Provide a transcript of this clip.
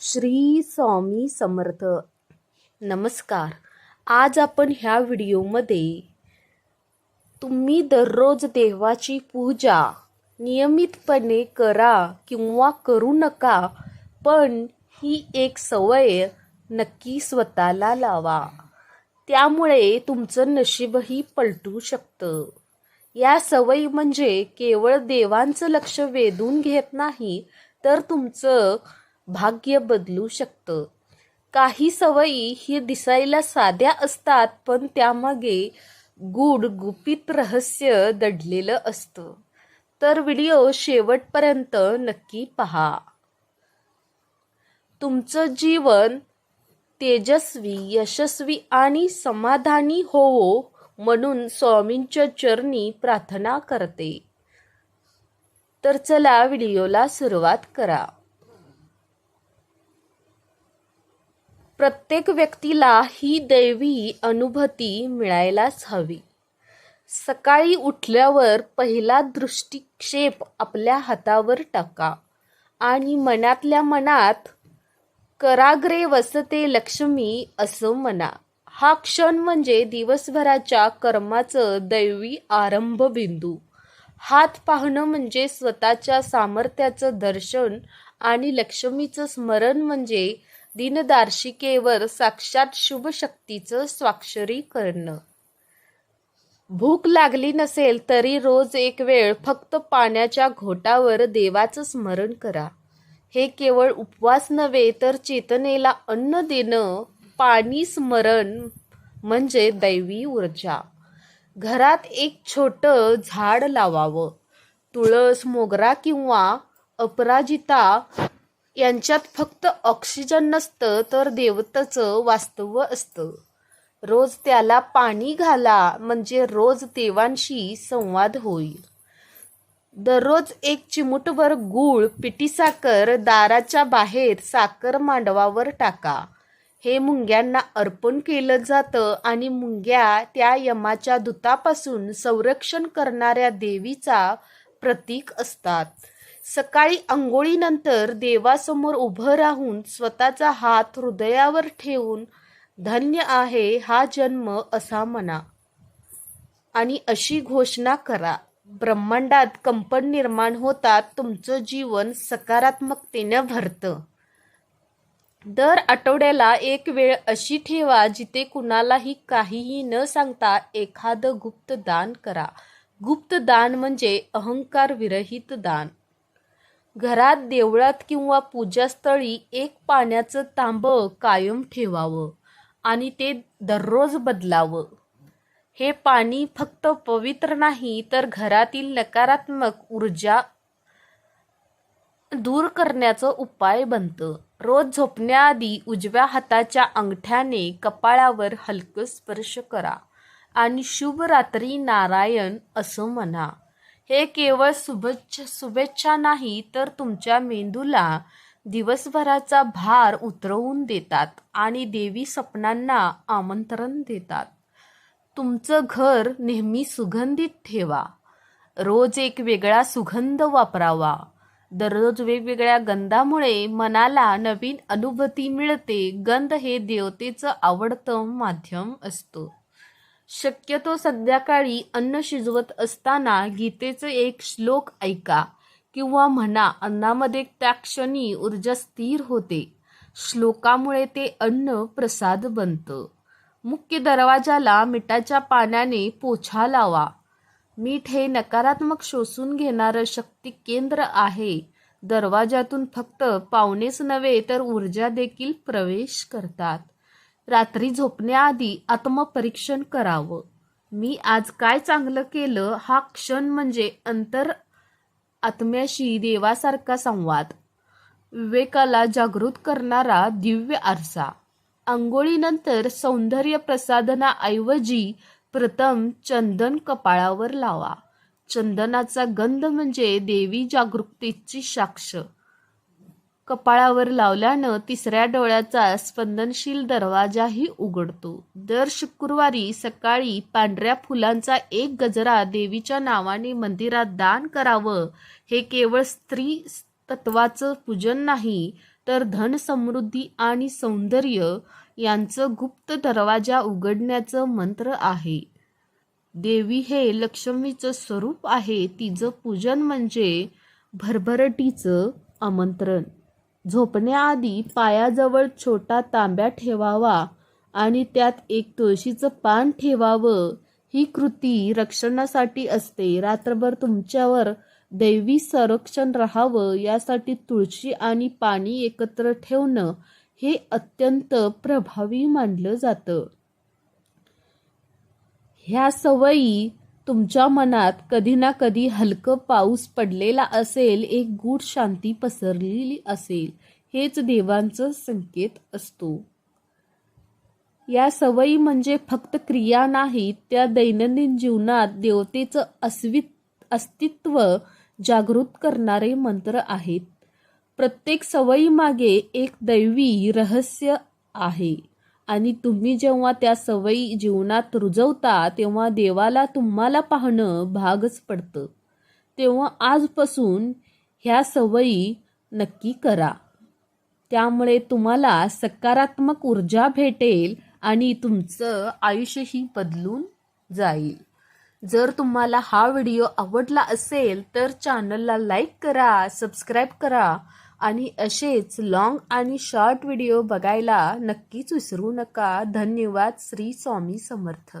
श्री स्वामी समर्थ. नमस्कार. आज आपण ह्या व्हिडिओमध्ये तुम्ही दररोज देवाची पूजा नियमितपणे करा किंवा करू नका पण ही एक सवय नक्की स्वतःला लावा. त्यामुळे तुमचं नशीबही पलटू शकतं. या सवयी म्हणजे केवळ देवांचं लक्ष वेधून घेत नाही तर तुमचं भाग्य बदलू शकतं. काही सवयी ही दिसायला साध्या असतात पण त्यामागे गूढ गुपित रहस्य दडलेलं असतं. तर व्हिडिओ शेवटपर्यंत नक्की पहा. तुमचं जीवन तेजस्वी यशस्वी आणि समाधानी होवो म्हणून स्वामींच्या चरणी प्रार्थना करते. तर चला व्हिडिओला सुरुवात करा. प्रत्येक व्यक्तीला ही दैवी अनुभूती मिळायलाच हवी. सकाळी उठल्यावर पहिला दृष्टिक्षेप आपल्या हातावर टाका आणि मनातल्या मनात कराग्रे वसते लक्ष्मी असं म्हणा. हा क्षण म्हणजे दिवसभराच्या कर्माचं दैवी आरंभ बिंदू हात पाहणं म्हणजे स्वतःच्या सामर्थ्याचं दर्शन आणि लक्ष्मीचं स्मरण म्हणजे दिनदार्शिकेवर साक्षात शुभ शक्तीचं स्वाक्षरी करणं. भूक लागली नसेल तरी रोज एक वेळ फक्त पाण्याच्या घोटावर देवाचं स्मरण करा. हे केवळ उपवास नव्हे तर चेतनेला अन्न देणं पाणी स्मरण म्हणजे दैवी ऊर्जा. घरात एक छोटं झाड लावावं. तुळस मोगरा किंवा अपराजिता यांच्यात फक्त ऑक्सिजन नसतं तर देवताचं वास्तव असतं. रोज त्याला पाणी घाला म्हणजे रोज देवांशी संवाद होईल. दररोज एक चिमुटभर गूळ पिटी साखर दाराच्या बाहेर साखर मांडवावर टाका. हे मुंग्यांना अर्पण केलं जातं आणि मुंग्या त्या यमाच्या दुतापासून संरक्षण करणाऱ्या देवीचा प्रतीक असतात. सकाळी आंघोळीनंतर देवासमोर उभं राहून स्वतःचा हात हृदयावर ठेवून धन्य आहे हा जन्म असा म्हणा. आणि अशी घोषणा करा. ब्रह्मांडात कंपन निर्माण होतात तुमचं जीवन सकारात्मकतेनं भरतं. दर आठवड्याला एक वेळ अशी ठेवा जिथे कुणालाही काहीही न सांगता एखादं गुप्त दान करा. गुप्त दान म्हणजे अहंकार विरहित दान. घरात देवळात किंवा पूजास्थळी एक पाण्याचं तांबं कायम ठेवावं आणि ते दररोज बदलावं. हे पाणी फक्त पवित्र नाही तर घरातील नकारात्मक ऊर्जा दूर करण्याचं उपाय बनतं. रोज झोपण्याआधी उजव्या हाताच्या अंगठ्याने कपाळावर हलकं स्पर्श करा आणि शुभ रात्री नारायण असं म्हणा. हे केवळ शुभेच्छा शुभेच्छा नाही तर तुमच्या मेंदूला दिवसभराचा भार उतरवून देतात आणि देवी स्वप्नांना आमंत्रण देतात. तुमचं घर नेहमी सुगंधित ठेवा. रोज एक वेगळा सुगंध वापरावा. दररोज वेगवेगळ्या गंधामुळे मनाला नवीन अनुभूती मिळते. गंध हे देवतेचं आवडतं माध्यम असतं. शक्यतो संध्याकाळी अन्न शिजवत असताना गीतेचं एक श्लोक ऐका किंवा म्हणा अन्नामध्ये त्या क्षणी ऊर्जा स्थिर होते. श्लोकामुळे ते अन्न प्रसाद बनतं. मुख्य दरवाजाला मिठाच्या पाण्याने पोछा लावा. मीठ हे नकारात्मक शोषून घेणारं शक्ती केंद्र आहे. दरवाजातून फक्त पाहुणेच नव्हे तर ऊर्जा देखील प्रवेश करतात. रात्री झोपण्याआधी आत्मपरीक्षण करावं. मी आज काय चांगलं केलं? हा क्षण म्हणजे अंतर आत्म्याशी देवासारखा संवाद. विवेकाला जागृत करणारा दिव्य आरसा. आंघोळीनंतर सौंदर्य प्रसाधनाऐवजी प्रथम चंदन कपाळावर लावा. चंदनाचा गंध म्हणजे देवी जागृतीची साक्ष. कपाळावर लावल्यानं तिसऱ्या डोळ्याचा स्पंदनशील दरवाजाही उघडतो. दर शुक्रवारी सकाळी पांढऱ्या फुलांचा एक गजरा देवीच्या नावाने मंदिरात दान करावं हे केवळ स्त्री तत्वाचं पूजन नाही तर धन समृद्धी आणि सौंदर्य यांचं गुप्त दरवाजा उघडण्याचं मंत्र आहे. देवी हे लक्ष्मीचं स्वरूप आहे. तिचं पूजन म्हणजे भरभरटीचं आमंत्रण. झोपण्याआधी पायाजवळ छोटा तांब्या ठेवावा आणि त्यात एक तुळशीचं पान ठेवावं. ही कृती रक्षणासाठी असते. रात्रभर तुमच्यावर दैवी संरक्षण राहावं. यासाठी तुळशी आणि पाणी एकत्र ठेवणं हे अत्यंत प्रभावी मानलं जातं. ह्या सवयी तुमच्या मनात कधी ना कधी हलकं पाऊस पडलेला असेल एक गूढ शांती पसरलेली असेल हेच देवांचं संकेत असतो. या सवयी म्हणजे फक्त क्रिया नाहीत त्या दैनंदिन जीवनात देवतेचं अस्वित अस्तित्व जागृत करणारे मंत्र आहेत. प्रत्येक सवयीमागे एक दैवी रहस्य आहे. आणि तुम्ही जेव्हा त्या सवयी जीवनात रुजवता तेव्हा देवाला तुम्हाला पाहणं भागच पडतं. तेव्हा आजपासून ह्या सवयी नक्की करा. त्यामुळे तुम्हाला सकारात्मक ऊर्जा भेटेल आणि तुमचं आयुष्यही बदलून जाईल. जर तुम्हाला हा व्हिडिओ आवडला असेल तर चॅनलला लाईक करा सबस्क्राईब करा आणि असेच लॉंग आणि शॉर्ट व्हिडिओ बघायला नक्कीच विसरू नका. धन्यवाद श्री स्वामी समर्थ.